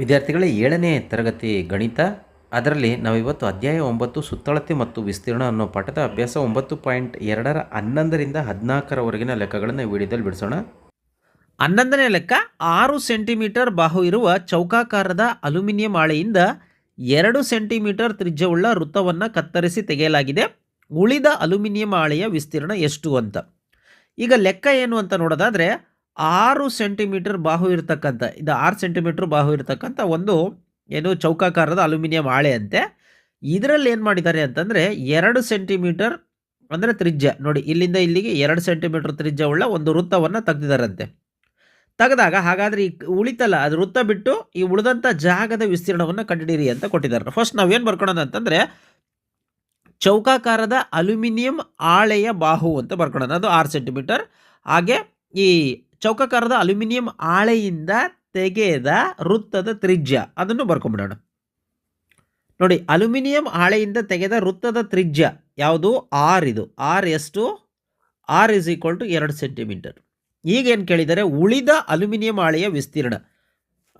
ವಿದ್ಯಾರ್ಥಿಗಳೇ ಏಳನೇ ತರಗತಿ ಗಣಿತ. ಅದರಲ್ಲಿ ನಾವಿವತ್ತು ಅಧ್ಯಾಯ ಒಂಬತ್ತು ಸುತ್ತಳತೆ ಮತ್ತು ವಿಸ್ತೀರ್ಣ ಅನ್ನೋ ಪಾಠದ ಅಭ್ಯಾಸ ಒಂಬತ್ತು ಪಾಯಿಂಟ್ ಎರಡರ ಹನ್ನೊಂದರಿಂದ ಹದಿನಾಲ್ಕರವರೆಗಿನ ಲೆಕ್ಕಗಳನ್ನು ವಿಡಿಯೋದಲ್ಲಿ ಬಿಡಿಸೋಣ. ಹನ್ನೊಂದನೇ ಲೆಕ್ಕ, ಆರು ಸೆಂಟಿಮೀಟರ್ ಬಾಹು ಇರುವ ಚೌಕಾಕಾರದ ಅಲ್ಯೂಮಿನಿಯಂ ಆಳೆಯಿಂದ ಎರಡು ಸೆಂಟಿಮೀಟರ್ ತ್ರಿಜ್ಯವುಳ್ಳ ವೃತ್ತವನ್ನು ಕತ್ತರಿಸಿ ತೆಗೆಯಲಾಗಿದೆ. ಉಳಿದ ಅಲ್ಯೂಮಿನಿಯಂ ಆಳೆಯ ವಿಸ್ತೀರ್ಣ ಎಷ್ಟು ಅಂತ. ಈಗ ಲೆಕ್ಕ ಏನು ಅಂತ ನೋಡೋದಾದರೆ ಆರು ಸೆಂಟಿಮೀಟರ್ ಬಾಹು ಇರತಕ್ಕಂಥ, ಇದು ಆರು ಸೆಂಟಿಮೀಟರ್ ಬಾಹು ಇರತಕ್ಕಂಥ ಒಂದು ಏನು ಚೌಕಾಕಾರದ ಅಲ್ಯೂಮಿನಿಯಂ ಹಾಳೆ ಅಂತೆ. ಇದರಲ್ಲಿ ಏನು ಮಾಡಿದ್ದಾರೆ ಅಂತಂದರೆ ಎರಡು ಸೆಂಟಿಮೀಟರ್ ಅಂದರೆ ತ್ರಿಜ್ಯ, ನೋಡಿ ಇಲ್ಲಿಂದ ಇಲ್ಲಿಗೆ ಎರಡು ಸೆಂಟಿಮೀಟರ್ ತ್ರಿಜ್ಯವುಳ್ಳ ಒಂದು ವೃತ್ತವನ್ನು ತೆಗೆದಿದ್ದಾರಂತೆ. ತೆಗೆದಾಗ ಹಾಗಾದರೆ ಈ ಉಳಿತಲ್ಲ, ಅದು ವೃತ್ತ ಬಿಟ್ಟು ಈ ಉಳಿದಂಥ ಜಾಗದ ವಿಸ್ತೀರ್ಣವನ್ನು ಕಂಡುಹಿಡಿಯಿರಿ ಅಂತ ಕೊಟ್ಟಿದ್ದಾರೆ. ಫಸ್ಟ್ ನಾವೇನು ಬರ್ಕೊಳ್ಳೋಣ ಅಂತಂದರೆ ಚೌಕಾಕಾರದ ಅಲ್ಯೂಮಿನಿಯಂ ಹಾಳೆಯ ಬಾಹು ಅಂತ ಬರ್ಕೊಳ್ಳೋಣ ಅದು ಆರು ಸೆಂಟಿಮೀಟರ್. ಹಾಗೆ ಈ ಚೌಕಾಕಾರದ ಅಲ್ಯೂಮಿನಿಯಂ ಹಾಳೆಯಿಂದ ತೆಗೆದ ವೃತ್ತದ ತ್ರಿಜ್ಯ. ಅದನ್ನು ಬರ್ಕೊಂಬಿಡೋಣ. ನೋಡಿ, ಅಲ್ಯೂಮಿನಿಯಂ ಹಾಳೆಯಿಂದ ತೆಗೆದ ವೃತ್ತದ ತ್ರಿಜ್ಯ ಯಾವುದು? ಆರ್ ಇದು. ಆರ್ ಎಷ್ಟು? ಆರ್ ಇಸ್ ಈಕ್ವಲ್ ಟು ಎರಡು ಸೆಂಟಿಮೀಟರ್. ಈಗೇನು ಕೇಳಿದರೆ, ಉಳಿದ ಅಲ್ಯೂಮಿನಿಯಂ ಹಾಳೆಯ ವಿಸ್ತೀರ್ಣ.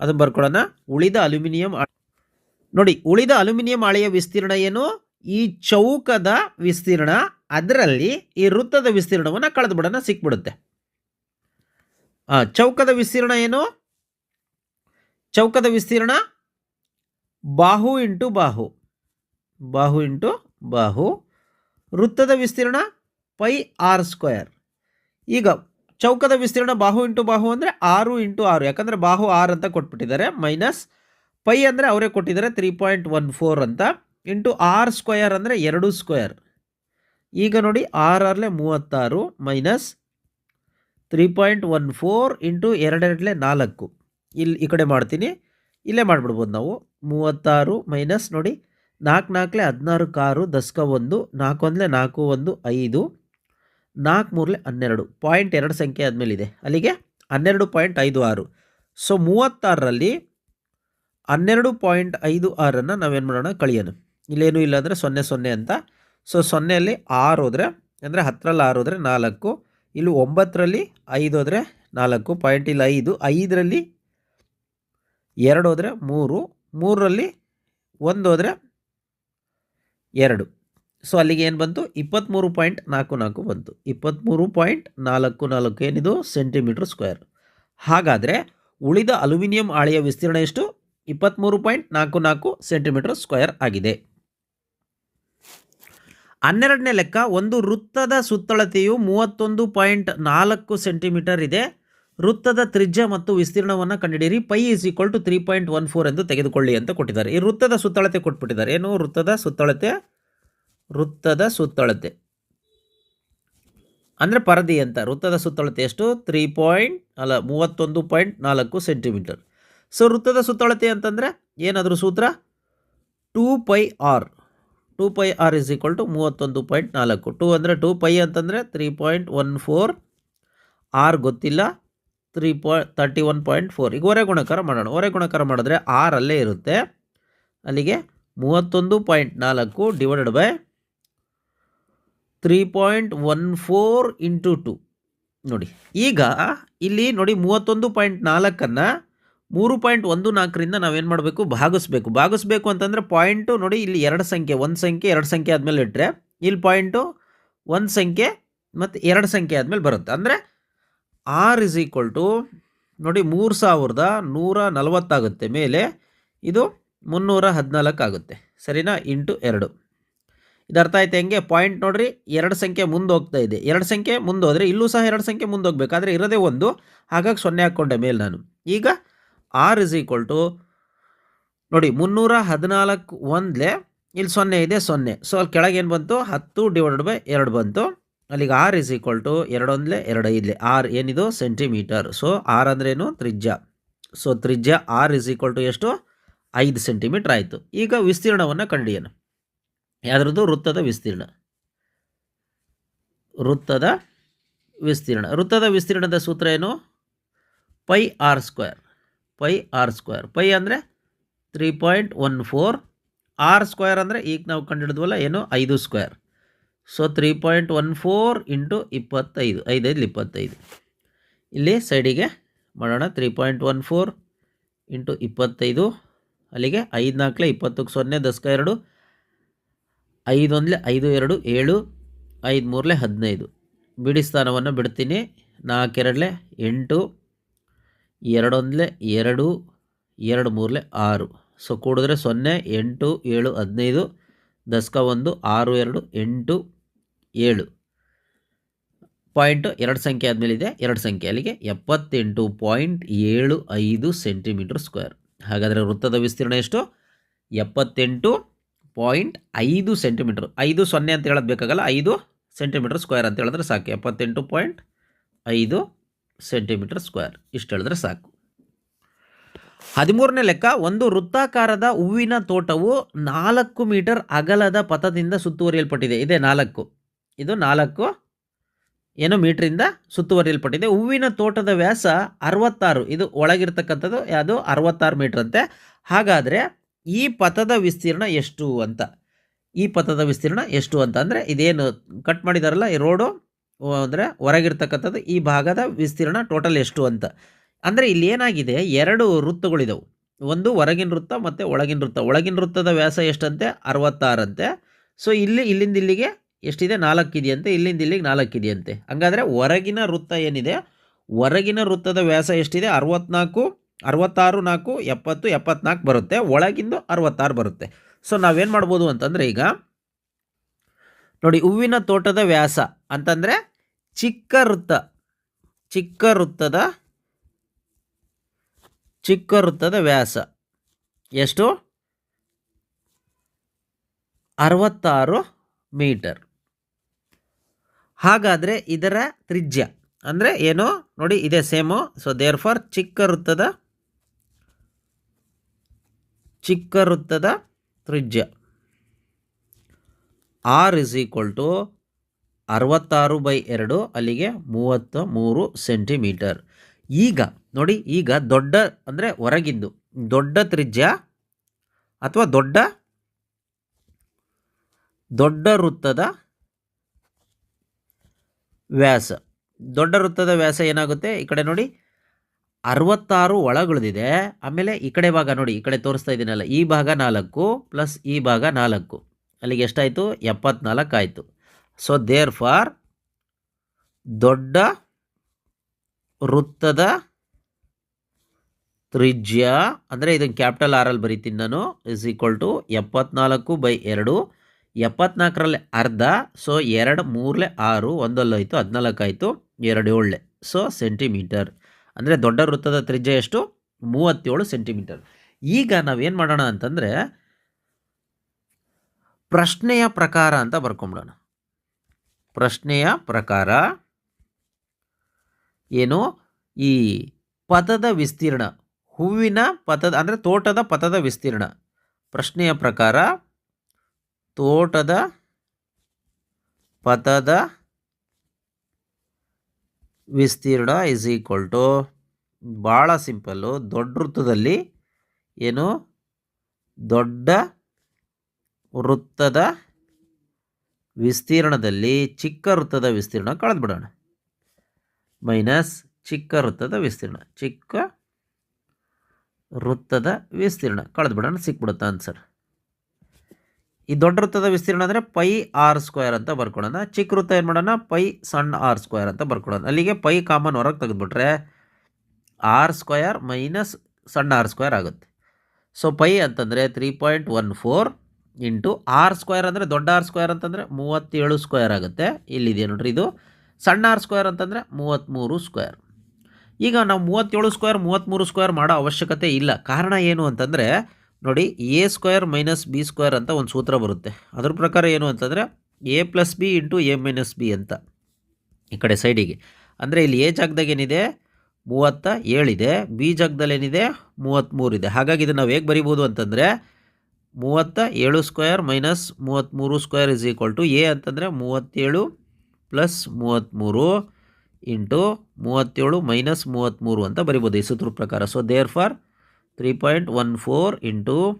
ಅದನ್ನು ಬರ್ಕೊಳ್ಳೋಣ. ಉಳಿದ ಅಲ್ಯೂಮಿನಿಯಂ ನೋಡಿ, ಉಳಿದ ಅಲ್ಯೂಮಿನಿಯಂ ಹಾಳೆಯ ವಿಸ್ತೀರ್ಣ ಏನು? ಈ ಚೌಕದ ವಿಸ್ತೀರ್ಣ. ಅದರಲ್ಲಿ ಈ ವೃತ್ತದ ವಿಸ್ತೀರ್ಣವನ್ನು ಕಳೆದು ಬಿಡೋಣ ಸಿಕ್ಬಿಡುತ್ತೆ. ಚೌಕದ ವಿಸ್ತೀರ್ಣ ಏನು? ಚೌಕದ ವಿಸ್ತೀರ್ಣ ಬಾಹು ಇಂಟು ಬಾಹು. ಬಾಹು ಇಂಟು ಬಾಹು. ವೃತ್ತದ ವಿಸ್ತೀರ್ಣ ಪೈ ಆರ್ ಸ್ಕ್ವೇರ್. ಈಗ ಚೌಕದ ವಿಸ್ತೀರ್ಣ ಬಾಹು ಇಂಟು ಬಾಹು ಅಂದರೆ ಆರು ಇಂಟು ಆರು. ಯಾಕಂದರೆ ಬಾಹು ಆರು ಅಂತ ಕೊಟ್ಬಿಟ್ಟಿದ್ದಾರೆ, ಮೈನಸ್ ಪೈ ಅಂದರೆ ಅವರೇ ಕೊಟ್ಟಿದ್ದಾರೆ, ತ್ರೀ ಪಾಯಿಂಟ್ ಒನ್ ಫೋರ್ ಅಂತ. ಇಂಟು ಆರ್ ಸ್ಕ್ವಯರ್ ಅಂದರೆ ಎರಡು ಸ್ಕ್ವೇರ್. ಈಗ ನೋಡಿ, ಆರ್ ಆರ್ಲೆ ಮೂವತ್ತಾರು minus three point one four into ಎರಡೆರಡಲೆ ನಾಲ್ಕು. ಇಲ್ಲಿ ಈ ಕಡೆ ಮಾಡ್ತೀನಿ. ಇಲ್ಲೇ ಮಾಡಿಬಿಡ್ಬೋದು ನಾವು. ಮೂವತ್ತಾರು ಮೈನಸ್ ನೋಡಿ ನಾಲ್ಕು ನಾಲ್ಕಲೆ ಹದಿನಾರು ಕಾರು ದಸ್ಕ ಒಂದು, ನಾಲ್ಕು ಒಂದಲೆ ನಾಲ್ಕು ಒಂದು ಐದು, ನಾಲ್ಕು ಮೂರಲೆ ಹನ್ನೆರಡು. ಪಾಯಿಂಟ್ ಎರಡು ಸಂಖ್ಯೆ ಆದಮೇಲೆ ಇದೆ. ಅಲ್ಲಿಗೆ ಹನ್ನೆರಡು ಪಾಯಿಂಟ್ ಐದು ಆರು. ಸೊ ಮೂವತ್ತಾರರಲ್ಲಿ ಹನ್ನೆರಡು ಪಾಯಿಂಟ್ ಐದು ಆರನ್ನು ನಾವೇನು ಮಾಡೋಣ? ಕಳಿಯೋಣ. ಇಲ್ಲೇನೂ ಇಲ್ಲ ಅಂದರೆ ಸೊನ್ನೆ ಸೊನ್ನೆ ಅಂತ. ಸೊ ಸೊನ್ನೆಯಲ್ಲಿ ಆರು ಹೋದರೆ, ಅಂದರೆ ಹತ್ತರಲ್ಲಿ ಆರು ಹೋದರೆ ನಾಲ್ಕು. ಇಲ್ಲಿ ಒಂಬತ್ತರಲ್ಲಿ ಐದು ಹೋದರೆ ನಾಲ್ಕು ಪಾಯಿಂಟ್ ಇಲ್ಲಿ ಐದು, ಐದರಲ್ಲಿ ಎರಡು ಹೋದರೆ ಮೂರು, ಮೂರರಲ್ಲಿ ಒಂದು ಹೋದರೆ ಎರಡು. ಸೊ ಅಲ್ಲಿಗೆ ಏನು ಬಂತು? ಇಪ್ಪತ್ತ್ಮೂರು ಪಾಯಿಂಟ್ ನಾಲ್ಕು ನಾಲ್ಕು ಬಂತು. ಇಪ್ಪತ್ತ್ಮೂರು ಪಾಯಿಂಟ್ ನಾಲ್ಕು ನಾಲ್ಕು ಏನಿದು? Centimetre square. ಹಾಗಾದರೆ ಉಳಿದ ಅಲ್ಯೂಮಿನಿಯಂ ಹಾಳೆಯ ವಿಸ್ತೀರ್ಣ ಎಷ್ಟು? ಇಪ್ಪತ್ತ್ಮೂರು ಪಾಯಿಂಟ್ ನಾಲ್ಕು ನಾಲ್ಕು ಸೆಂಟಿಮೀಟರ್ ಸ್ಕ್ವೇರ್ ಆಗಿದೆ. ಹನ್ನೆರಡನೇ ಲೆಕ್ಕ, ಒಂದು ವೃತ್ತದ ಸುತ್ತಳತೆಯು ಮೂವತ್ತೊಂದು ಪಾಯಿಂಟ್ ನಾಲ್ಕು ಸೆಂಟಿಮೀಟರ್ ಇದೆ. ವೃತ್ತದ ತ್ರಿಜ್ಯ ಮತ್ತು ವಿಸ್ತೀರ್ಣವನ್ನು ಕಂಡುಹಿಡಿಯಿರಿ. Pi is equal to three point one four ಎಂದು ತೆಗೆದುಕೊಳ್ಳಿ ಅಂತ ಕೊಟ್ಟಿದ್ದಾರೆ. ಈ ವೃತ್ತದ ಸುತ್ತಳತೆ ಕೊಟ್ಬಿಟ್ಟಿದ್ದಾರೆ. ಏನು? ವೃತ್ತದ ಸುತ್ತಳತೆ ವೃತ್ತದ ಸುತ್ತಳತೆ. ಅಂದರೆ ಪರದಿ ಅಂತ. ವೃತ್ತದ ಸುತ್ತಳತೆ ಎಷ್ಟು? ತ್ರೀ ಪಾಯಿಂಟ್, ಅಲ್ಲ, ಮೂವತ್ತೊಂದು ಪಾಯಿಂಟ್ ನಾಲ್ಕು ಸೆಂಟಿಮೀಟರ್. ಸೊ, ವೃತ್ತದ ಸುತ್ತಳತೆ ಅಂತಂದರೆ ಏನಾದರೂ ಸೂತ್ರ? Two pi r. Two pi r is equal to ಮೂವತ್ತೊಂದು ಪಾಯಿಂಟ್ ನಾಲ್ಕು. ಟು ಅಂದರೆ ಟೂ ಪೈ ಅಂತಂದರೆ three point one four r ಗೊತ್ತಿಲ್ಲ three pi thirty one point four ಈಗ ಹೊರೆ ಗುಣಕಾರ ಮಾಡೋಣ. ಹೊರೆ ಗುಣಕಾರ ಮಾಡಿದ್ರೆ ಆರ್ ಅಲ್ಲೇ ಇರುತ್ತೆ. ಅಲ್ಲಿಗೆ ಮೂವತ್ತೊಂದು ಪಾಯಿಂಟ್ ನಾಲ್ಕು divided by three point one four into two ನೋಡಿ, ಈಗ ಇಲ್ಲಿ ನೋಡಿ ಮೂವತ್ತೊಂದು ಪಾಯಿಂಟ್ ನಾಲ್ಕನ್ನು ಮೂರು ಪಾಯಿಂಟ್ ಒಂದು ನಾಲ್ಕರಿಂದ ನಾವೇನು ಮಾಡಬೇಕು? ಭಾಗಿಸ್ಬೇಕು. ಭಾಗಿಸ್ಬೇಕು ಅಂತಂದರೆ ಪಾಯಿಂಟು ನೋಡಿ ಇಲ್ಲಿ ಎರಡು ಸಂಖ್ಯೆ, ಒಂದು ಸಂಖ್ಯೆ, ಎರಡು ಸಂಖ್ಯೆ ಆದಮೇಲೆ ಇಟ್ಟರೆ ಇಲ್ಲಿ ಪಾಯಿಂಟು ಒಂದು ಸಂಖ್ಯೆ ಮತ್ತು ಎರಡು ಸಂಖ್ಯೆ ಆದಮೇಲೆ ಬರುತ್ತೆ. ಅಂದರೆ ಆರ್ ಇಸ್ ಈಕ್ವಲ್ ಟು ನೋಡಿ ಮೂರು ಸಾವಿರದ ನೂರ ನಲವತ್ತಾಗುತ್ತೆ ಮೇಲೆ ಇದು ಮುನ್ನೂರ ಹದಿನಾಲ್ಕು ಆಗುತ್ತೆ. ಸರಿನಾ? ಇಂಟು ಎರಡು. ಇದು ಅರ್ಥ ಆಯ್ತು ಹೆಂಗೆ? ಪಾಯಿಂಟ್ ನೋಡಿರಿ, ಎರಡು ಸಂಖ್ಯೆ ಮುಂದೆ ಹೋಗ್ತಾ ಇದೆ. ಎರಡು ಸಂಖ್ಯೆ ಮುಂದೆ ಹೋದರೆ ಇಲ್ಲೂ ಸಹ ಎರಡು ಸಂಖ್ಯೆ ಮುಂದೆ ಹೋಗಬೇಕಾದ್ರೆ ಇರೋದೇ ಒಂದು. ಹಾಗಾಗಿ ಸೊನ್ನೆ ಹಾಕ್ಕೊಂಡೆ ಮೇಲೆ ನಾನು. ಈಗ ಆರ್ ಇಸ್ ಈಕ್ವಲ್ ಟು ನೋಡಿ ಮುನ್ನೂರ ಹದಿನಾಲ್ಕು ಒಂದ್ಲೆ ಇಲ್ಲಿ ಸೊನ್ನೆ ಇದೆ, ಸೊನ್ನೆ. ಸೊ ಅಲ್ಲಿ ಕೆಳಗೆ ಏನು ಬಂತು? ಹತ್ತು ಡಿವೈಡೆಡ್ ಬೈ ಎರಡು ಬಂತು. ಅಲ್ಲಿಗೆ ಆರ್ ಇಸ್ ಈಕ್ವಲ್ ಟು ಎರಡು ಒಂದ್ಲೆ ಎರಡು ಐದ್ಲೆ ಆರ್ ಏನಿದು ಸೆಂಟಿಮೀಟರ್ ಸೊ ಆರ್ ಏನು? ತ್ರಿಜ್ಯ. ಸೊ ತ್ರಿಜ್ಯ ಆರ್ ಇಸ್ ಈಕ್ವಲ್ ಟು ಎಷ್ಟು? ಐದು ಸೆಂಟಿಮೀಟರ್ ಆಯಿತು. ಈಗ ವಿಸ್ತೀರ್ಣವನ್ನು ಕಂಡಿಯನು. ಯಾವುದ್ರದ್ದು? ವೃತ್ತದ ವಿಸ್ತೀರ್ಣ. ವೃತ್ತದ ವಿಸ್ತೀರ್ಣ. ವೃತ್ತದ ವಿಸ್ತೀರ್ಣದ ಸೂತ್ರ ಏನು? Pi r square pi r square pi ಅಂದರೆ three point one four r square ಅಂದರೆ ಈಗ ನಾವು ಕಂಡುಹಿಡಿದ್ವಲ್ಲ ಏನು? ಐದು square so three point one four into ಇಪ್ಪತ್ತೈದು. ಐದೈದು ಇಪ್ಪತ್ತೈದು. ಇಲ್ಲಿ ಸೈಡಿಗೆ ಮಾಡೋಣ. Three point one four into ಇಪ್ಪತ್ತೈದು. ಅಲ್ಲಿಗೆ ಐದು ನಾಲ್ಕಲೆ ಇಪ್ಪತ್ತಕ್ಕೆ ಸೊನ್ನೆ, ದಸ್ಕ ಎರಡು. ಐದೊಂದಲೆ ಐದು ಎರಡು, ಏಳು. ಐದು ಮೂರಲೆ ಹದಿನೈದು. ಬಿಡಿ ಸ್ಥಾನವನ್ನು ಬಿಡ್ತೀನಿ. ನಾಲ್ಕೆರಡಲೆ ಎಂಟು. ಎರಡೊಂದಲೆ ಎರಡು ಎರಡು ಮೂರಲೆ ಆರು. ಸೊ, ಕೂಡಿದ್ರೆ ಸೊನ್ನೆ, ಎಂಟು, ಏಳು, ಹದಿನೈದು, ದಸ್ಕ ಒಂದು, ಆರು, ಎರಡು, ಎಂಟು, ಏಳು. ಪಾಯಿಂಟು ಎರಡು ಸಂಖ್ಯೆ ಆದಮೇಲೆ ಇದೆ ಎರಡು ಸಂಖ್ಯೆ ಅಲ್ಲಿಗೆ ಎಪ್ಪತ್ತೆಂಟು ಪಾಯಿಂಟ್ ಏಳು ಐದು ಸೆಂಟಿಮೀಟ್ರ್ ಸ್ಕ್ವೇರ್. ಹಾಗಾದರೆ ವೃತ್ತದ ವಿಸ್ತೀರ್ಣ ಎಷ್ಟು? ಎಪ್ಪತ್ತೆಂಟು ಪಾಯಿಂಟ್ ಐದು ಸೆಂಟಿಮೀಟ್ರ್. ಐದು ಸೊನ್ನೆ ಅಂತ ಹೇಳೋದು ಬೇಕಾಗಲ್ಲ? ಐದು ಸೆಂಟಿಮೀಟ್ರ್ ಸ್ಕ್ವೇರ್ ಅಂತ ಹೇಳಿದ್ರೆ ಸಾಕು. ಎಪ್ಪತ್ತೆಂಟು ಪಾಯಿಂಟ್ ಐದು ಸೆಂಟಿಮೀಟ್ರ್ ಸ್ಕ್ವೇರ್. ಇಷ್ಟು ಹೇಳಿದ್ರೆ ಸಾಕು. ಹದಿಮೂರನೇ ಲೆಕ್ಕ, ಒಂದು ವೃತ್ತಾಕಾರದ ಹೂವಿನ ತೋಟವು ನಾಲ್ಕು ಮೀಟರ್ ಅಗಲದ ಪಥದಿಂದ ಸುತ್ತುವರಿಯಲ್ಪಟ್ಟಿದೆ. ಇದೆ ನಾಲ್ಕು. ಇದು ನಾಲ್ಕು, ಏನು ಮೀಟ್ರಿಂದ ಸುತ್ತುವರಿಯಲ್ಪಟ್ಟಿದೆ. ಹೂವಿನ ತೋಟದ ವ್ಯಾಸ ಅರವತ್ತಾರು. ಇದು ಒಳಗಿರ್ತಕ್ಕಂಥದ್ದು, ಅದು ಅರವತ್ತಾರು ಮೀಟ್ರ್ ಅಂತೆ ಹಾಗಾದರೆ ಈ ಪಥದ ವಿಸ್ತೀರ್ಣ ಎಷ್ಟು ಅಂತ? ಈ ಪಥದ ವಿಸ್ತೀರ್ಣ ಎಷ್ಟು ಅಂತ ಅಂದರೆ, ಇದೇನು ಕಟ್ ಮಾಡಿದಾರಲ್ಲ, ಈ ರೋಡು ಅಂದರೆ ಹೊರಗಿರ್ತಕ್ಕಂಥದ್ದು ಈ ಭಾಗದ ವಿಸ್ತೀರ್ಣ ಟೋಟಲ್ ಎಷ್ಟು ಅಂತ. ಅಂದರೆ ಇಲ್ಲಿ ಏನಾಗಿದೆ? ಎರಡು ವೃತ್ತಗಳಿದವು. ಒಂದು ಹೊರಗಿನ ವೃತ್ತ ಮತ್ತು ಒಳಗಿನ ವೃತ್ತ. ಒಳಗಿನ ವೃತ್ತದ ವ್ಯಾಸ ಎಷ್ಟಂತೆ? ಅರವತ್ತಾರಂತೆ. ಸೊ ಇಲ್ಲಿ, ಇಲ್ಲಿಂದ ಇಲ್ಲಿಗೆ ಎಷ್ಟಿದೆ? ನಾಲ್ಕಿದೆಯಂತೆ. ಇಲ್ಲಿಂದ ಇಲ್ಲಿಗೆ ನಾಲ್ಕಿದೆಯಂತೆ. ಹಂಗಾದರೆ ಹೊರಗಿನ ವೃತ್ತ ಏನಿದೆ? ಹೊರಗಿನ ವೃತ್ತದ ವ್ಯಾಸ ಎಷ್ಟಿದೆ? ಅರವತ್ನಾಲ್ಕು, ಅರವತ್ತಾರು ನಾಲ್ಕು, ಎಪ್ಪತ್ತು, ಎಪ್ಪತ್ನಾಲ್ಕು ಬರುತ್ತೆ. ಒಳಗಿಂದು ಅರವತ್ತಾರು ಬರುತ್ತೆ. ಸೊ ನಾವೇನು ಮಾಡ್ಬೋದು ಅಂತಂದರೆ ಈಗ ನೋಡಿ, ಹೂವಿನ ತೋಟದ ವ್ಯಾಸ ಅಂತಂದರೆ ಚಿಕ್ಕ ವೃತ್ತ. ಚಿಕ್ಕ ವೃತ್ತದ ಚಿಕ್ಕ ವೃತ್ತದ ವ್ಯಾಸ. ಎಷ್ಟು? ಅರವತ್ತಾರು ಮೀಟರ್. ಹಾಗಾದರೆ ಇದರ ತ್ರಿಜ್ಯ ಅಂದರೆ ಏನು? ನೋಡಿ, ಇದೆ ಸೇಮು. ಸೊ ದೇರ್ ಫಾರ್ ಚಿಕ್ಕ ವೃತ್ತದ ಚಿಕ್ಕ ವೃತ್ತದ ತ್ರಿಜ್ಯ. ಆರ್ ಇಸ್ ಈಕ್ವಲ್ ಟು ಅರವತ್ತಾರು ಬೈ ಎರಡು ಅಲ್ಲಿಗೆ ಮೂವತ್ತ ಮೂರು ಸೆಂಟಿಮೀಟರ್ ಈಗ, ನೋಡಿ, ಈಗ ದೊಡ್ಡ ಅಂದರೆ ಹೊರಗಿಂದು, ದೊಡ್ಡ ತ್ರಿಜ್ಯ ಅಥವಾ ದೊಡ್ಡ ದೊಡ್ಡ ವೃತ್ತದ ವ್ಯಾಸ. ದೊಡ್ಡ ವೃತ್ತದ ವ್ಯಾಸ ಏನಾಗುತ್ತೆ? ಈ ಕಡೆ ನೋಡಿ, ಅರವತ್ತಾರು ಒಳಗುಳಿದಿದೆ. ಆಮೇಲೆ ಈ ಕಡೆ ಭಾಗ ನೋಡಿ, ಈ ಕಡೆ ತೋರಿಸ್ತಾ ಇದ್ದೀನಲ್ಲ ಈ ಭಾಗ ನಾಲ್ಕು ಪ್ಲಸ್ ಈ ಭಾಗ ನಾಲ್ಕು. ಅಲ್ಲಿಗೆ ಎಷ್ಟಾಯಿತು? ಎಪ್ಪತ್ನಾಲ್ಕು ಆಯಿತು ಸೊ ದೇರ್ ಫಾರ್ ದೊಡ್ಡ ವೃತ್ತದ ತ್ರಿಜ್ಯ, ಅಂದರೆ ಇದನ್ನು ಕ್ಯಾಪಿಟಲ್ ಆರಲ್ಲಿ ಬರಿತೀನಿ ನಾನು ಇಸ್ ಈಕ್ವಲ್ ಟು ಎಪ್ಪತ್ನಾಲ್ಕು ಬೈ ಎರಡು. ಎಪ್ಪತ್ನಾಲ್ಕರಲ್ಲಿ ಅರ್ಧ ಸೊ ಎರಡು ಮೂರಲೆ ಆರು ಒಂದಲ್ಲೋಯ್ತು ಹದಿನಾಲ್ಕು ಆಯಿತು ಎರಡು ಏಳಲೆ ಸೊ ಸೆಂಟಿಮೀಟರ್ ಅಂದರೆ ದೊಡ್ಡ ವೃತ್ತದ ತ್ರಿಜ್ಯ ಎಷ್ಟು? ಮೂವತ್ತೇಳು ಸೆಂಟಿಮೀಟರ್ ಈಗ ನಾವೇನು ಮಾಡೋಣ ಅಂತಂದರೆ ಪ್ರಶ್ನೆಯ ಪ್ರಕಾರ ಅಂತ ಬರ್ಕೊಂಬಿಡೋಣ. ಪ್ರಶ್ನೆಯ ಪ್ರಕಾರ ಏನು? ಈ ಪದದ ವಿಸ್ತೀರ್ಣ, ಹೂವಿನ ಪಥದ, ಅಂದರೆ ತೋಟದ ಪಥದ ವಿಸ್ತೀರ್ಣ. ಪ್ರಶ್ನೆಯ ಪ್ರಕಾರ ತೋಟದ ಪಥದ ವಿಸ್ತೀರ್ಣ ಇಸ್ ಈಕ್ವಲ್ ಟು ಭಾಳ ಸಿಂಪಲ್ಲು ದೊಡ್ಡ ವೃತ್ತದಲ್ಲಿ ಏನು? ದೊಡ್ಡ ವೃತ್ತದ ವಿಸ್ತೀರ್ಣದಲ್ಲಿ ಚಿಕ್ಕ ವೃತ್ತದ ವಿಸ್ತೀರ್ಣ ಕಳೆದ್ಬಿಡೋಣ. ಮೈನಸ್ ಚಿಕ್ಕ ವೃತ್ತದ ವಿಸ್ತೀರ್ಣ, ಚಿಕ್ಕ ವೃತ್ತದ ವಿಸ್ತೀರ್ಣ ಕಳೆದ್ಬಿಡೋಣ, ಸಿಕ್ಬಿಡುತ್ತೆ ಆನ್ಸರ್ ಈ ದೊಡ್ಡ ವೃತ್ತದ ವಿಸ್ತೀರ್ಣ ಅಂದರೆ ಪೈ ಆರ್ ಸ್ಕ್ವೇರ್ ಅಂತ ಬರ್ಕೊಳ್ಳೋಣ. ಚಿಕ್ಕ ವೃತ್ತ ಏನು ಮಾಡೋಣ? ಪೈ ಸಣ್ಣ ಆರ್ ಸ್ಕ್ವೇರ್ ಅಂತ ಬರ್ಕೊಳ್ಳೋಣ. ಅಲ್ಲಿಗೆ ಪೈ ಕಾಮನ್ ಹೊರಗೆ ತೆಗೆದುಬಿಟ್ರೆ ಆರ್ ಸ್ಕ್ವಯರ್ ಮೈನಸ್ ಸಣ್ಣ ಆರ್ ಸ್ಕ್ವೇರ್ ಆಗುತ್ತೆ. ಸೊ ಪೈ ಅಂತಂದರೆ three point one four into r square ಅಂದರೆ ದೊಡ್ಡ ಆರ್ ಸ್ಕ್ವೇರ್ ಅಂತಂದರೆ ಮೂವತ್ತೇಳು ಸ್ಕ್ವೇರ್ ಆಗುತ್ತೆ. ಇಲ್ಲಿದೆ ನೋಡ್ರಿ ಇದು. ಸಣ್ಣ ಆರ್ ಸ್ಕ್ವೇರ್ ಅಂತಂದರೆ ಮೂವತ್ತ್ಮೂರು ಸ್ಕ್ವೇರ್. ಈಗ ನಾವು ಮೂವತ್ತೇಳು ಸ್ಕ್ವೇರ್ ಮೂವತ್ತ್ಮೂರು ಸ್ಕ್ವೇರ್ ಮಾಡೋ ಅವಶ್ಯಕತೆ ಇಲ್ಲ. ಕಾರಣ ಏನು ಅಂತಂದರೆ ನೋಡಿ, a square minus b square ಅಂತ ಒಂದು ಸೂತ್ರ ಬರುತ್ತೆ. ಅದ್ರ ಪ್ರಕಾರ ಏನು ಅಂತಂದರೆ a plus b into a minus b ಅಂತ ಈ ಕಡೆ ಸೈಡಿಗೆ ಅಂದರೆ ಇಲ್ಲಿ ಎ ಜಾಗದಾಗ ಏನಿದೆ? ಮೂವತ್ತ ಏಳಿದೆ. ಬಿ ಜಾಗದಲ್ಲಿ ಏನಿದೆ ಮೂವತ್ತ್ಮೂರಿದೆ ಹಾಗಾಗಿ ಇದನ್ನು ನಾವು ಹೇಗೆ ಬರಿಬೋದು ಅಂತಂದರೆ ಮೂವತ್ತ ಏಳು ಸ್ಕ್ವೇರ್ ಮೈನಸ್ ಮೂವತ್ತ್ಮೂರು square is equal to a ಅಂತಂದರೆ ಮೂವತ್ತೇಳು ಪ್ಲಸ್ ಮೂವತ್ತ್ಮೂರು ಇಂಟು ಮೂವತ್ತೇಳು ಮೈನಸ್ ಮೂವತ್ತ್ಮೂರು ಅಂತ ಬರಿಬೋದು ಈ ಸೂತ್ರ ಪ್ರಕಾರ. So therefore three point one four into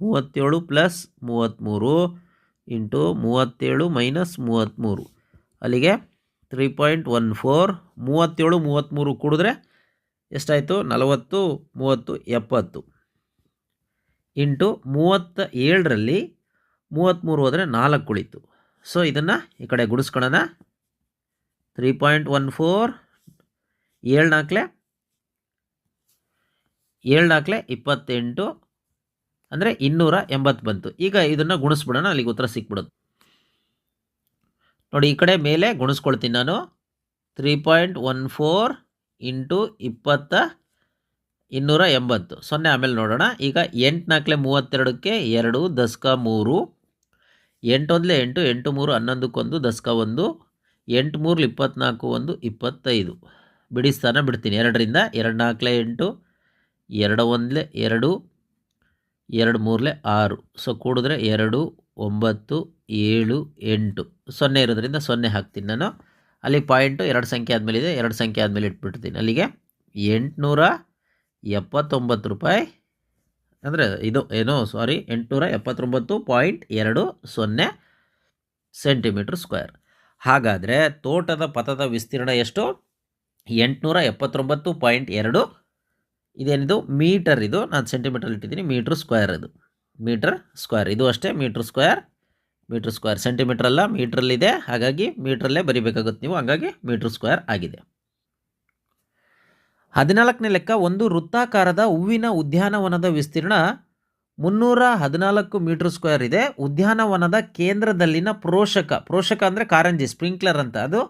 ಮೂವತ್ತೇಳು ಪ್ಲಸ್ ಮೂವತ್ತ್ಮೂರು ಇಂಟು ಮೂವತ್ತೇಳು ಮೈನಸ್ ಮೂವತ್ತ್ಮೂರು ಅಲ್ಲಿಗೆ ತ್ರೀ ಪಾಯಿಂಟ್ ಒನ್ ಫೋರ್ ಮೂವತ್ತೇಳು ಮೂವತ್ತ್ಮೂರು ಕೂಡಿದ್ರೆ ಎಷ್ಟಾಯಿತು? ನಲವತ್ತು, ಮೂವತ್ತು, ಎಪ್ಪತ್ತು. ಇಂಟು ಮೂವತ್ತ ಏಳರಲ್ಲಿ ಮೂವತ್ತ್ಮೂರು ಹೋದರೆ ನಾಲ್ಕು ಉಳಿತು. ಸೊ ಇದನ್ನು ಈ ಕಡೆ ಗುಡಿಸ್ಕೊಳ್ಳೋಣ. ತ್ರೀ ಪಾಯಿಂಟ್ ಒನ್ ಫೋರ್ ಏಳು ನಾಲ್ಕಲೆ ಏಳು ನಾಲ್ಕಲೆ ಇಪ್ಪತ್ತೆಂಟು, ಅಂದರೆ ಇನ್ನೂರ ಎಂಬತ್ತು ಬಂತು. ಈಗ ಇದನ್ನು ಗುಣಿಸ್ಬಿಡೋಣ, ಅಲ್ಲಿಗೆ ಉತ್ತರ ಸಿಕ್ಬಿಡುತ್ತೆ. ನೋಡಿ, ಈ ಕಡೆ ಮೇಲೆ ಗುಣಿಸ್ಕೊಳ್ತೀನಿ ನಾನು. Three point one four into ಇಪ್ಪತ್ತ ಇನ್ನೂರ ಎಂಬತ್ತು ಸೊನ್ನೆ ಆಮೇಲೆ ನೋಡೋಣ. ಈಗ ಎಂಟು ನಾಲ್ಕಲೆ ಮೂವತ್ತೆರಡಕ್ಕೆ ಎರಡು, ದಸ್ಕ ಮೂರು. ಎಂಟೊಂದಲೇ ಎಂಟು ಎಂಟು ಮೂರು ಹನ್ನೊಂದಕ್ಕೊಂದು, ದಸ್ಕ ಒಂದು. ಎಂಟು ಮೂರು ಇಪ್ಪತ್ತ್ನಾಲ್ಕು ಒಂದು, ಇಪ್ಪತ್ತೈದು. ಬಿಡಿಸ್ತಾನ ಬಿಡ್ತೀನಿ. ಎರಡರಿಂದ ಎರಡು ನಾಲ್ಕಲೆ ಎಂಟು ಎರಡು ಒಂದಲೇ ಎರಡು ಎರಡು ಮೂರಲೆ ಆರು. ಸೊ, ಕೂಡಿದ್ರೆ ಎರಡು, ಒಂಬತ್ತು, ಏಳು, ಎಂಟು. ಸೊನ್ನೆ ಇರೋದ್ರಿಂದ ಸೊನ್ನೆ ಹಾಕ್ತೀನಿ ನಾನು. ಅಲ್ಲಿ ಪಾಯಿಂಟು ಎರಡು ಸಂಖ್ಯೆ ಆದಮೇಲೆ ಇದೆ ಎರಡು ಸಂಖ್ಯೆ ಆದಮೇಲೆ ಇಟ್ಬಿಡ್ತೀನಿ ಅಲ್ಲಿಗೆ. ಎಂಟುನೂರ ಎಪ್ಪತ್ತೊಂಬತ್ತು ರೂಪಾಯಿ. ಅಂದರೆ ಇದು ಏನೋ ಸಾರಿ ಎಂಟುನೂರ ಎಪ್ಪತ್ತೊಂಬತ್ತು ಪಾಯಿಂಟ್ ಎರಡು ಸೊನ್ನೆ ಸೆಂಟಿಮೀಟ್ರ್ ಸ್ಕ್ವೇರ್. ಹಾಗಾದರೆ ತೋಟದ ಪಥದ ವಿಸ್ತೀರ್ಣ ಎಷ್ಟು? ಎಂಟುನೂರ ಎಪ್ಪತ್ತೊಂಬತ್ತು ಪಾಯಿಂಟ್ ಎರಡು. ಇದೇನಿದು? ಮೀಟರ್ ಇದು. ನಾನು ಸೆಂಟಿಮೀಟರ್ ಇಟ್ಟಿದ್ದೀನಿ, ಮೀಟ್ರ್ ಸ್ಕ್ವೇರ್ ಇದು. Metre square. ಇದು ಅಷ್ಟೇ, ಮೀಟ್ರ್ ಸ್ಕ್ವೇರ್. Metre square. ಸೆಂಟಿಮೀಟ್ರಲ್ಲ ಮೀಟ್ರಲ್ಲಿದೆ ಹಾಗಾಗಿ ಮೀಟ್ರಲ್ಲೇ ಬರಿಬೇಕಾಗುತ್ತೆ ನೀವು. ಹಾಗಾಗಿ ಮೀಟ್ರ್ ಸ್ಕ್ವೇರ್ ಆಗಿದೆ. ಹದಿನಾಲ್ಕನೇ ಲೆಕ್ಕ ಒಂದು ವೃತ್ತಾಕಾರದ ಹೂವಿನ ಉದ್ಯಾನವನದ ವಿಸ್ತೀರ್ಣ ಮುನ್ನೂರ ಹದಿನಾಲ್ಕು ಮೀಟ್ರ್ ಸ್ಕ್ವೇರ್ ಇದೆ. ಉದ್ಯಾನವನದ ಕೇಂದ್ರದಲ್ಲಿನ ಪ್ರೋಷಕ ಪ್ರೋಷಕ ಅಂದರೆ ಕಾರಂಜಿ, ಸ್ಪ್ರಿಂಕ್ಲರ್ ಅಂತ. ಅದು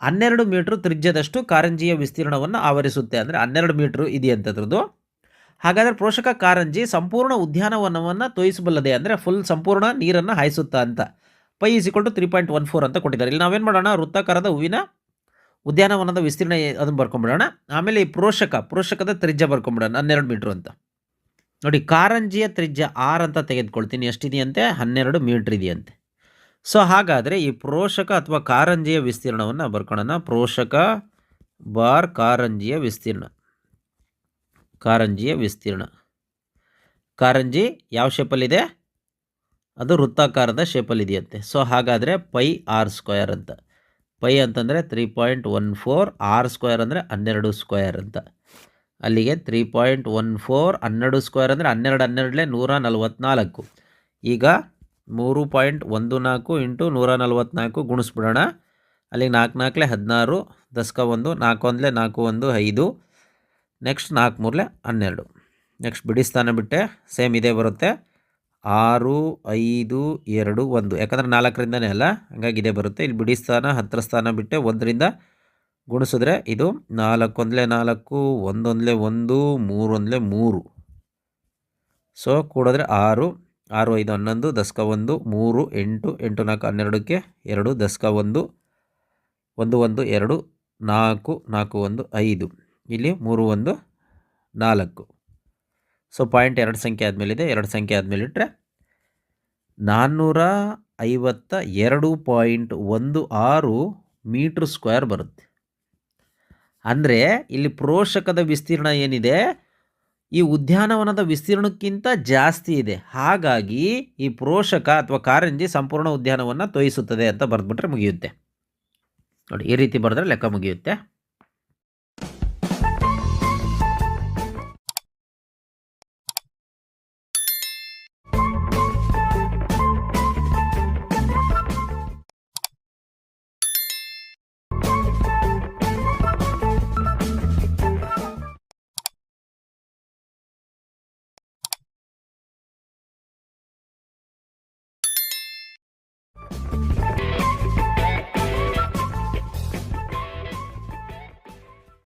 ಹನ್ನೆರಡು ಮೀಟ್ರ್ ತ್ರಿಜ್ಯದಷ್ಟು ಕಾರಂಜಿಯ ವಿಸ್ತೀರ್ಣವನ್ನು ಆವರಿಸುತ್ತೆ. ಅಂದರೆ ಹನ್ನೆರಡು ಮೀಟ್ರ್ ಇದೆಯಂಥದ್ರದ್ದು ಹಾಗಾದರೆ ಪೋಷಕ ಕಾರಂಜಿ ಸಂಪೂರ್ಣ ಉದ್ಯಾನವನವನ್ನು ತೋಯಿಸಬಲ್ಲದೆ ಅಂದರೆ ಫುಲ್ ಸಂಪೂರ್ಣ ನೀರನ್ನು ಹಾಯಿಸುತ್ತಾ ಅಂತ. ಪೈ ಇಸಿಕೊಂಡು ತ್ರೀ ಪಾಯಿಂಟ್ ಒನ್ ಫೋರ್ ಅಂತ ಕೊಟ್ಟಿದ್ದಾರೆ. ಇಲ್ಲಿ ನಾವೇನು ಮಾಡೋಣ? ವೃತ್ತಾಕಾರದ ಹೂವಿನ ಉದ್ಯಾನವನದ ವಿಸ್ತೀರ್ಣ ಅದನ್ನು ಬರ್ಕೊಂಬಿಡೋಣ. ಆಮೇಲೆ ಈ ಪೋಷಕ, ಪೋಷಕದ ತ್ರಿಜ್ಯ ಬರ್ಕೊಂಬಿಡೋಣ, ಹನ್ನೆರಡು ಮೀಟ್ರ್ ಅಂತ. ನೋಡಿ, ಕಾರಂಜಿಯ ತ್ರಿಜ್ಯ ಆರ್ ಅಂತ ತೆಗೆದುಕೊಳ್ತೀನಿ. ಎಷ್ಟಿದೆಯಂತೆ? ಹನ್ನೆರಡು ಮೀಟ್ರ್ ಇದೆಯಂತೆ. ಸೊ, ಹಾಗಾದರೆ ಈ ಪೋಷಕ ಅಥವಾ ಕಾರಂಜಿಯ ವಿಸ್ತೀರ್ಣವನ್ನು ಬರ್ಕೊಳ್ಳೋಣ ಪೋಷಕ ಬಾರ್ ಕಾರಂಜಿಯ ವಿಸ್ತೀರ್ಣ. ಕಾರಂಜಿಯ ವಿಸ್ತೀರ್ಣ. ಕಾರಂಜಿ ಯಾವ ಶೇಪಲ್ಲಿದೆ ಅದು ವೃತ್ತಾಕಾರದ ಶೇಪಲ್ಲಿದೆಯಂತೆ ಸೊ, ಹಾಗಾದರೆ ಪೈ ಆರ್ ಸ್ಕ್ವೇರ್ ಅಂತ. ಪೈ ಅಂತಂದರೆ three point one four r square ಅಂದರೆ ಹನ್ನೆರಡು ಸ್ಕ್ವೇರ್ ಅಂತ. ಅಲ್ಲಿಗೆ ತ್ರೀ ಪಾಯಿಂಟ್ ಒನ್ ಫೋರ್ ಹನ್ನೆರಡು ಸ್ಕ್ವೇರ್ ಅಂದರೆ ಹನ್ನೆರಡು ಹನ್ನೆರಡಲೇ ನೂರ ನಲವತ್ತ್ನಾಲ್ಕು ಈಗ ಮೂರು ಪಾಯಿಂಟ್ ಒಂದು ನಾಲ್ಕು ಇಂಟು ನೂರ ನಲವತ್ತ್ನಾಲ್ಕು ಗುಣಿಸ್ಬಿಡೋಣ. ಅಲ್ಲಿಗೆ ನಾಲ್ಕು ನಾಲ್ಕಲೆ ಹದಿನಾರು, ದಸ್ಕ ಒಂದು, ನಾಲ್ಕು ಒಂದಲೇ ನಾಲ್ಕು ಒಂದು ಐದು ನೆಕ್ಸ್ಟ್ ನಾಲ್ಕು ಮೂರಲೆ ಹನ್ನೆರಡು. ನೆಕ್ಸ್ಟ್ ಬಿಡಿಸ್ತಾನೆ ಬಿಟ್ಟೆ ಸೇಮ್ ಇದೇ ಬರುತ್ತೆ. ಆರು, ಐದು, ಎರಡು, ಒಂದು. ಯಾಕಂದರೆ ನಾಲ್ಕರಿಂದನೇ ಅಲ್ಲ? ಹಂಗಾಗಿ ಇದೇ ಬರುತ್ತೆ. ಇಲ್ಲಿ ಬಿಡಿ ಸ್ಥಾನ ಹತ್ತಿರ ಸ್ಥಾನ ಬಿಟ್ಟೆ ಒಂದರಿಂದ ಗುಣಿಸಿದ್ರೆ ಇದು ನಾಲ್ಕೊಂದಲೇ ನಾಲ್ಕು, ಒಂದೊಂದಲೇ ಒಂದು, ಮೂರೊಂದಲೇ ಮೂರು. ಸೊ ಕೂಡಿದ್ರೆ ಆರು ಆರು, ಐದು, ಹನ್ನೊಂದು, ದಸ್ಕ ಒಂದು, ಮೂರು, ಎಂಟು ಎಂಟು, ನಾಲ್ಕು, ಹನ್ನೆರಡಕ್ಕೆ ಎರಡು, ದಸ್ಕ ಒಂದು ಒಂದು ಒಂದು, ಎರಡು, ನಾಲ್ಕು ನಾಲ್ಕು, ಒಂದು, ಐದು. ಇಲ್ಲಿ ಮೂರು, ಒಂದು, ನಾಲ್ಕು. ಸೊ ಪಾಯಿಂಟ್ ಎರಡು ಸಂಖ್ಯೆ ಆದಮೇಲಿದೆ. ಎರಡು ಸಂಖ್ಯೆ ಆದಮೇಲೆ ಇಟ್ಟರೆ ನಾನ್ನೂರ ಐವತ್ತ ಎರಡು ಪಾಯಿಂಟ್ ಒಂದು ಆರು ಮೀಟ್ರ್ ಸ್ಕ್ವೇರ್ ಬರುತ್ತೆ. ಅಂದರೆ ಇಲ್ಲಿ ಪ್ರೋಷಕದ ವಿಸ್ತೀರ್ಣ ಏನಿದೆ? ಈ ಉದ್ಯಾನವನದ ವಿಸ್ತೀರ್ಣಕ್ಕಿಂತ ಜಾಸ್ತಿ ಇದೆ. ಹಾಗಾಗಿ ಈ ಪ್ರೋಷಕ ಅಥವಾ ಕಾರಂಜಿ ಸಂಪೂರ್ಣ ಉದ್ಯಾನವನ್ನು ತೋಯಿಸುತ್ತದೆ ಅಂತ ಬರೆದ್ಬಿಟ್ರೆ ಮುಗಿಯುತ್ತೆ. ನೋಡಿ, ಈ ರೀತಿ ಬರೆದ್ರೆ ಲೆಕ್ಕ ಮುಗಿಯುತ್ತೆ.